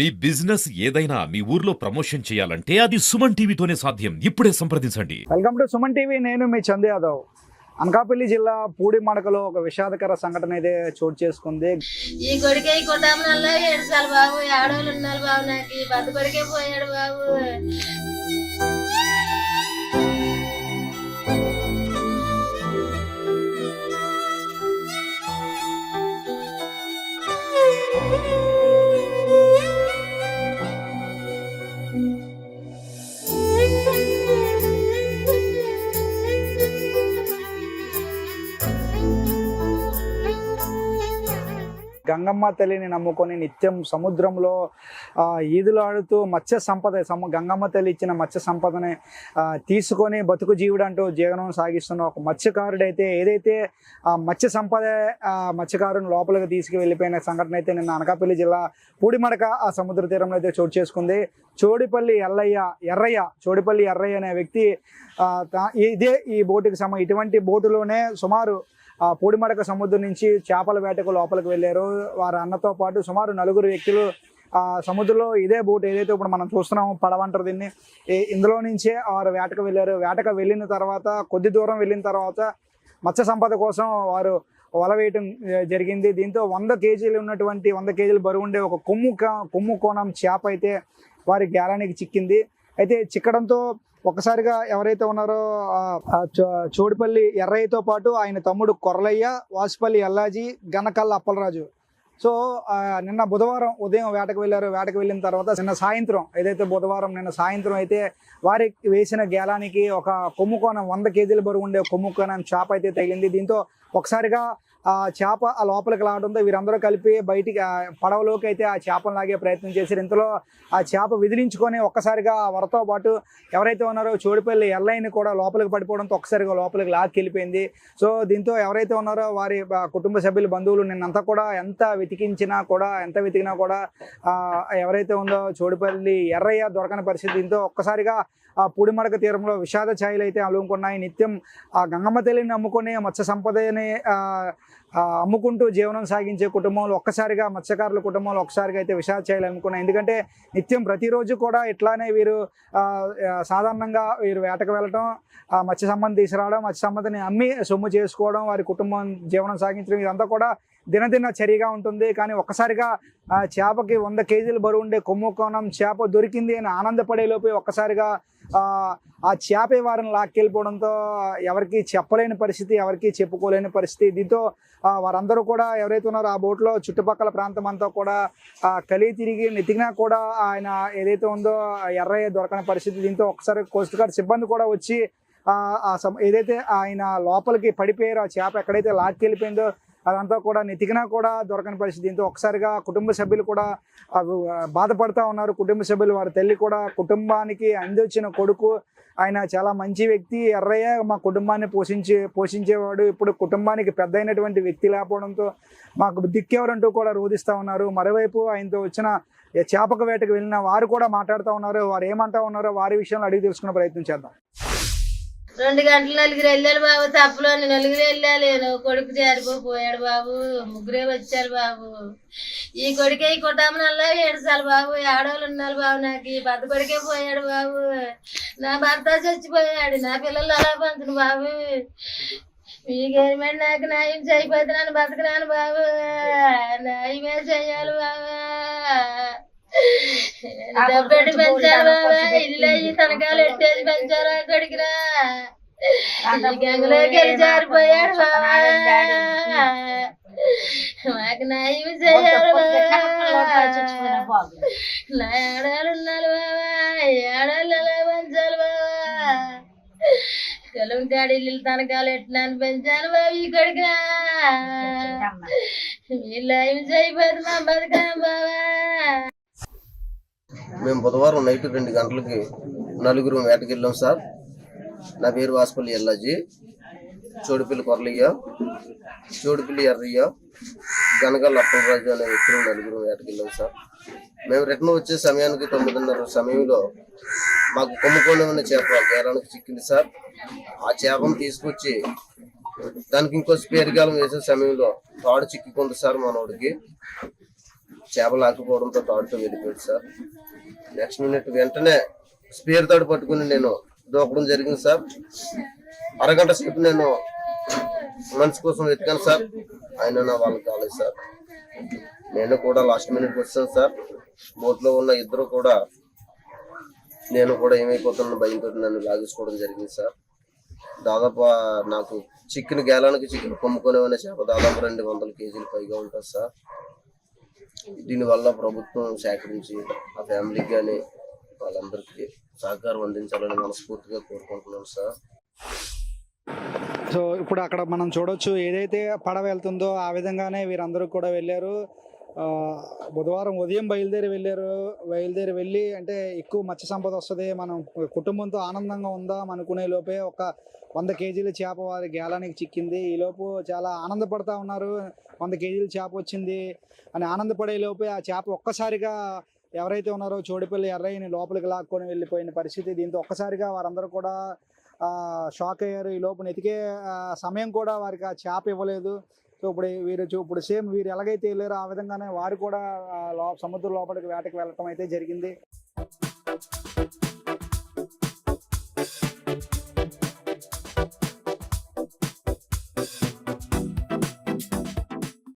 మీ business ఏదైనా మీ ఊర్లో promotion చేయాలంటే అది సుమన్ టీవీతోనే సాధ్యం. ఇప్పుడే సంప్రదించండి. వెల్కమ్ టు సుమన్ టీవీ నేను మీ చందు యాదవ్. అనకాపల్లి జిల్లా పూడి మడకలో ఒక విషాదకర సంఘటన అయితే చోటు చేసుకుంది. ఈ కొడుకే ఈ కుటుంబంలో ఏడుసాలు బాబు. ఆడవాళ్ళు ఉన్నారు బాబు నాకు. ఈ పెద్ద కొడుకే పోయాడు బాబు. గంగమ్మ తల్లిని నమ్ముకొని నిత్యం సముద్రంలో ఈదులాడుతూ మత్స్య సంపద సము గంగమ్మ తల్లి ఇచ్చిన మత్స్య సంపదని తీసుకొని బతుకు జీవుడు అంటూ జీవనం సాగిస్తున్న ఒక మత్స్యకారుడైతే ఏదైతే ఆ మత్స్య సంపద మత్స్యకారుని లోపలికి తీసుకు వెళ్ళిపోయిన సంఘటన అయితే నిన్న అనకాపల్లి జిల్లా పూడిమడక ఆ సముద్ర తీరంలో అయితే చోటు చేసుకుంది. చోడిపల్లి ఎల్లయ్య ఎర్రయ్య చోడిపల్లి ఎర్రయ్య అనే వ్యక్తి ఇదే ఈ బోటుకి సమ ఇటువంటి బోటులోనే సుమారు పూడిమడక సముద్రం నుంచి చేపల వేటకు లోపలికి వెళ్ళారు. వారి అన్నతో పాటు సుమారు నలుగురు వ్యక్తులు ఆ సముద్రంలో ఇదే బోట్ ఏదైతే ఇప్పుడు మనం చూస్తున్నామో పడవంటారు దీన్ని ఇందులో నుంచే వారు వేటకు వెళ్ళారు. వేటకు వెళ్ళిన తర్వాత కొద్ది దూరం వెళ్ళిన తర్వాత మత్స్య సంపద కోసం వారు వల వేయటం జరిగింది. దీంతో వంద కేజీలు ఉన్నటువంటి వంద కేజీలు బరువు ఉండే ఒక కొమ్ము కొమ్ము కోణం చేప అయితే వారి గ్యాలానికి చిక్కింది. అయితే చిక్కడంతో ఒకసారిగా ఎవరైతే ఉన్నారో చో- చోడిపల్లి ఎర్రయ్యతో పాటు ఆయన తమ్ముడు కొరలయ్య వాసుపల్లి ఎల్లాజీ గనకల్ల అప్పలరాజు. సో నిన్న బుధవారం ఉదయం వేటకు వెళ్ళారు. వేటకు వెళ్ళిన తర్వాత నిన్న సాయంత్రం ఏదైతే బుధవారం నిన్న సాయంత్రం అయితే వారి వేసిన గేలానికి ఒక కొమ్ము కోణం వంద కేజీల బరువు ఉండే కొమ్ము కోణం చేప అయితే తగిలింది. దీంతో ఒకసారిగా ఆ చేప ఆ లోపలికి లాగడంతో వీరందరూ కలిపి బయటికి పడవలోకి అయితే ఆ చేపను లాగే ప్రయత్నం చేశారు. ఇంతలో ఆ చేప విదిలించుకొని ఒక్కసారిగా వరతో పాటు ఎవరైతే ఉన్నారో చోడిపల్లి ఎల్లైని కూడా లోపలికి పడిపోవడంతో ఒక్కసారిగా లోపలికి లాక్కి వెళ్ళిపోయింది సో దీంతో ఎవరైతే ఉన్నారో వారి కుటుంబ సభ్యులు బంధువులు నిన్నంతా కూడా ఎంత వెతికించినా కూడా ఎంత వెతికినా కూడా ఎవరైతే ఉందో చోడిపల్లి ఎర్రయ్య దొరకని పరిస్థితి. దీంతో ఒక్కసారిగా ఆ పూడిమడక తీరంలో విషాద ఛాయలు అయితే అలుముకున్నాయి. నిత్యం ఆ గంగమ్మ తల్లిని నమ్ముకొని మత్స్య సంపదని అమ్ముకుంటూ జీవనం సాగించే కుటుంబంలో ఒక్కసారిగా మత్స్యకారుల కుటుంబంలో ఒక్కసారిగా అయితే విషాద ఛాయలు అమ్ముకున్నాయి ఎందుకంటే నిత్యం ప్రతిరోజు కూడా ఇట్లానే వీరు సాధారణంగా వీరు వేటకు వెళ్ళటం ఆ మత్స్య సంబంధం తీసుకురావడం మత్స్య సంబంధిని అమ్మి సొమ్ము చేసుకోవడం వారి కుటుంబం జీవనం సాగించడం ఇదంతా కూడా దినదిన చర్యగా ఉంటుంది. కానీ ఒక్కసారిగా చేపకి వంద కేజీలు బరువు ఉండే కొమ్ము కోణం చేప దొరికింది అని ఆనందపడే లోపే ఒక్కసారిగా ఆ చేపే వారిని లాక్కెళ్ళిపోవడంతో ఎవరికి చెప్పలేని పరిస్థితి ఎవరికి చెప్పుకోలేని పరిస్థితి. దీంతో వారందరూ కూడా ఎవరైతే ఉన్నారో ఆ బోట్లో చుట్టుపక్కల ప్రాంతం అంతా కూడా ఆ, కలిగి తిరిగి నెతికినా కూడా ఆయన ఏదైతే ఉందో ఎర్రయ్య దొరకని పరిస్థితి. దీంతో ఒకసారి కోస్ట్ గార్డ్ సిబ్బంది కూడా వచ్చి ఆ ఏదైతే ఆయన లోపలికి పడిపోయారో ఆ చేప ఎక్కడైతే లాక్కెళ్ళిపోయిందో అదంతా కూడా నెతికినా కూడా దొరకని పరిస్థితి. దీంతో ఒకసారిగా కుటుంబ సభ్యులు కూడా బాధపడుతూ బాధపడతా ఉన్నారు. కుటుంబ సభ్యులు వారి తల్లి కూడా కుటుంబానికి అందివచ్చిన కొడుకు. ఆయన చాలా మంచి వ్యక్తి. ఎర్రయ్య మా కుటుంబాన్ని పోషించే పోషించేవాడు. ఇప్పుడు కుటుంబానికి పెద్ద అయినటువంటి వ్యక్తి లేకపోవడంతో మాకు దిక్కెవరంటూ కూడా రోధిస్తూ ఉన్నారు. మరోవైపు ఆయనతో వచ్చిన చేపక వేటకు వెళ్ళిన వారు కూడా మాట్లాడుతూ ఉన్నారు. వారు ఏమంటా ఉన్నారో వారి విషయంలో అడిగి తెలుసుకునే ప్రయత్నం చేద్దాం. రెండు గంటలు నలుగురు వెళ్ళారు బాబు తప్పులో నలుగురు వెళ్ళాలి. నువ్వు కొడుకు చేరిపోయాడు బాబు ముగ్గురే వచ్చారు బాబు. ఈ కొడుకే ఈ కుటుంబంలో ఏడుసాలు బాబు. ఆడవాళ్ళు ఉన్నారు బాబు నాకు. ఈ భర్త కొడుకే పోయాడు బాబు. నా భర్త చచ్చిపోయాడు. నా పిల్లలు అలా పంచును బాబు. మీకేమైనా నాకు న్యాయం చేయబోతున్నాను బతకనాను బాబు. న్యాయమే చేయాలి బాబు. డబ్బెట్టి పెంచారు ఇల్లు అయ్యి తనకాలు ఎట్టేసి పెంచారు కొడుకురా. ఈ గంగలోకి వెళ్ళి జారిపోయాడు బాబా మాకు న్యాయం చేయాలి నా ఏడాలు ఉన్నారు బాబా ఏడాళ్ళు ఎలా పెంచాలి బాబా కలుం కాడి ఇల్లు తనకాలు ఎట్టినాను పెంచాను బాబు ఈ కొడుకురా. వీళ్ళు ఏం చేయబోదు మా బతుకాం బాబా మేము బుధవారం నైట్ రెండు గంటలకి నలుగురు వేటకెళ్ళాం సార్. నా పేరు వాసుపల్లి ఎల్లాజీ. చోడుపల్లి కొరలయ్య. చోడుపల్లి ఎర్రయ్య. గనగల్ అప్పలరాజు అనే వ్యక్తులు నలుగురు వేటకెళ్ళాం సార్. మేము రిటర్న్ వచ్చే సమయానికి తొమ్మిదిన్నర సమయంలో మాకు కొమ్ముకోనమైన చేప గేరానికి చిక్కింది సార్. ఆ చేపను తీసుకొచ్చి దానికి ఇంకో స్పేరిగాలం వేసే సమయంలో తాడు చిక్కుకుంది సార్ మనోడికి. చేప లాక్కుపోవడంతో తాడుతో వెళ్ళిపోయాడు సార్. నెక్స్ట్ మినిట్ వెంటనే స్పేర్ తోటి పట్టుకుని నేను దూకడం జరిగింది సార్. అరగంట సేపు నేను మనిషి కోసం వెతికాను సార్. ఆయన నా వాళ్ళకి కాలేదు సార్. నేను కూడా లాస్ట్ మినిట్ వచ్చాను సార్. బోట్లో ఉన్న ఇద్దరు కూడా నేను కూడా ఏమైపోతున్న భయంతో నన్ను లాగేసుకోవడం జరిగింది సార్. దాదాపు నాకు చికెన్ గేలానికి చికెన్ కొమ్ముకునే చేప దాదాపు రెండు వందల కేజీలు పైగా ఉంటుంది సార్. దీనివల్ల ప్రభుత్వం సేకరించి ఆ ఫ్యామిలీకి కానీ వాళ్ళందరికీ సహకారం అందించాలని మనస్ఫూర్తిగా కోరుకుంటున్నాను సార్. సో ఇప్పుడు అక్కడ మనం చూడొచ్చు ఏదైతే పడవ వెళ్తుందో ఆ విధంగానే వీరందరూ కూడా వెళ్ళారు. బుధవారం ఉదయం బయలుదేరి వెళ్ళారు. బయలుదేరి వెళ్ళి అంటే ఎక్కువ మత్స్య సంపద వస్తుంది. మనం కుటుంబంతో ఆనందంగా ఉందాం అనుకునే లోపే ఒక వంద కేజీల చేప వారి గేలానికి చిక్కింది. ఈ లోపు చాలా ఆనందపడతా ఉన్నారు. వంద కేజీల చేప వచ్చింది అని ఆనందపడే లోపే ఆ చేప ఒక్కసారిగా ఎవరైతే ఉన్నారో చోడిపల్లి ఎర్రయ్యని లోపలికి లాక్కొని వెళ్ళిపోయిన పరిస్థితి. దీంతో ఒక్కసారిగా వారందరూ కూడా షాక్ అయ్యారు. ఈ లోపు ఎతికే సమయం కూడా వారికి ఆ చేప ఇవ్వలేదు. సో ఇప్పుడు వీరు ఇప్పుడు సేమ్ వీరు ఎలాగైతే వెళ్ళారో ఆ విధంగానే వారు కూడా సముద్ర సముద్రం లోపలికి వేటకి వెళ్ళటం అయితే జరిగింది.